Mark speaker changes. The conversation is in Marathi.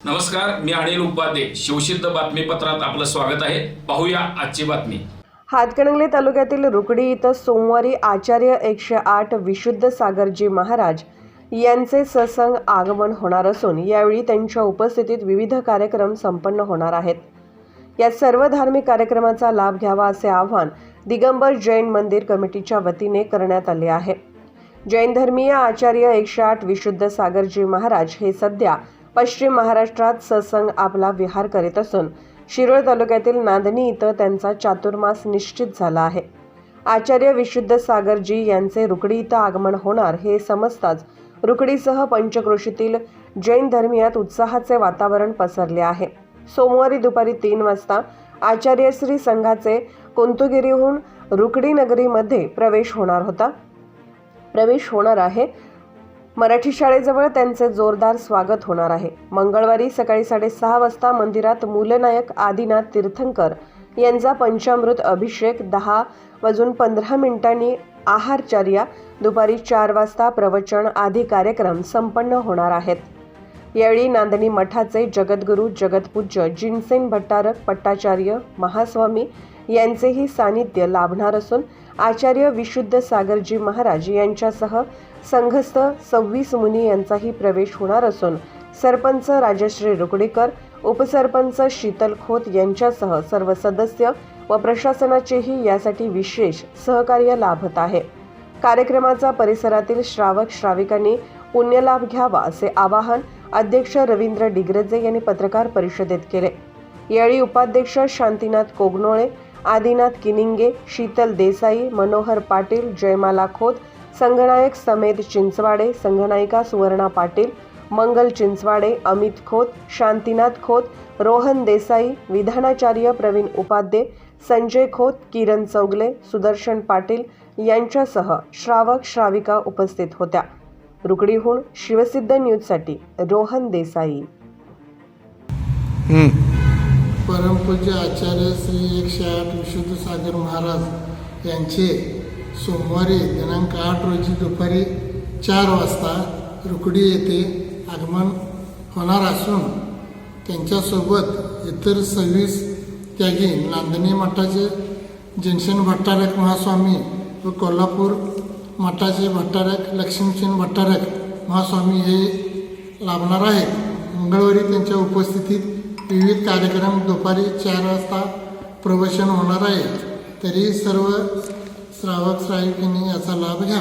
Speaker 1: नमस्कार मी अनिल उपाध्ये. शिवसिद्ध बातमीपत्रात आपलं स्वागत आहे. पाहूया आजची बातमी.
Speaker 2: हातकणंगले तालुक्यातील रुकडी इथं सोमवारी आचार्य एकशे आठ विशुद्ध सागरजी महाराज यांचे सत्संग आगमन होणार असून यावेळी त्यांच्या उपस्थितीत विविध कार्यक्रम संपन्न होणार आहेत. या सर्व धार्मिक कार्यक्रमाचा लाभ घ्यावा असे आवाहन दिगंबर जैन मंदिर कमिटीच्या वतीने करण्यात आले आहे. जैन धर्मीय आचार्य एकशे आठ विशुद्ध सागरजी महाराज हे सध्या पश्चिम महाराष्ट्रात ससंग आपला विहार करीत असून शिरोळ तालुक्यातील नांदणी इथं त्यांचा चातुर्मास निश्चित झाला आहे. आचार्य विशुद्ध सागरजी यांचे रुकडी इथं आगमन होणार हे समजताच रुकडीसह पंचक्रोशीतील जैन धर्मियात उत्साहाचे वातावरण पसरले आहे. सोमवारी दुपारी तीन वाजता आचार्यश्री संघाचे कोंतुगिरीहून रुकडीनगरीमध्ये प्रवेश होणार होता. प्रवेश होणार आहे. मराठी शाळेजवळ त्यांचे जोरदार स्वागत होणार आहे. मंगळवारी सकाळी साडेसहा वाजता मंदिरात मूलनायक आदिनाथ तीर्थंकर यांचा पंचामृत अभिषेक दहा वाजून पंधरा मिनिटांनी आहारचर्या दुपारी चार वाजता प्रवचन आदी कार्यक्रम संपन्न होणार आहेत. यावेळी नांदणी मठाचे जगद्गुरू जगतपूज्य जिनसेन भट्टारक पट्टाचार्य महास्वामी यांचेही सानिध्य लाभणार असून आचार्य विशुद्ध सागरजी महाराज यांच्यासह संघस्थ सव्वीस मुनी यांचाही प्रवेश होणार असून सरपंच राजश्री रुकडीकर उपसरपंच शीतल खोत यांच्यासह सर्व सदस्य व प्रशासनाचेही यासाठी विशेष सहकार्य लाभत आहे. कार्यक्रमाचा परिसरातील श्रावक श्राविकांनी पुण्यलाभ घ्यावा असे आवाहन अध्यक्ष रवींद्र डिग्रजे यांनी पत्रकार परिषदेत केले. यावेळी उपाध्यक्ष शांतीनाथ कोगनोळे आदिनाथ किनिंगे शीतल देसाई मनोहर पाटील जयमाला खोत संघनायक समेत चिंचवाडे संघनायिका सुवर्णा पाटील मंगल चिंचवाडे अमित खोत शांतीनाथ खोत रोहन देसाई विधानाचार्य प्रवीण उपाध्ये संजय खोत किरण चौगले सुदर्शन पाटील यांच्यासह श्रावक श्राविका उपस्थित होत्या. रुकडीहून शिवसिद्ध न्यूजसाठी रोहन देसाई.
Speaker 3: परमपूज्य आचार्य श्री एकशे आठ विशुद्ध सागर महाराज यांचे सोमवारी दिनांक आठ रोजी दुपारी चार वाजता रुकडी येथे आगमन होणार असून त्यांच्यासोबत इतर सव्वीस त्यागी नांदणी मठाचे जिनसेन भट्टारक महास्वामी व कोल्हापूर मठाचे भट्टारक लक्ष्मीचंद भट्टारक महास्वामी हे लाभणार आहेत. मंगळवारी त्यांच्या उपस्थितीत विविध कार्यक्रम दुपारी चार वाजता प्रवचन होणार आहे. तरी सर्व श्रावक श्राविकांनी याचा लाभ घ्या.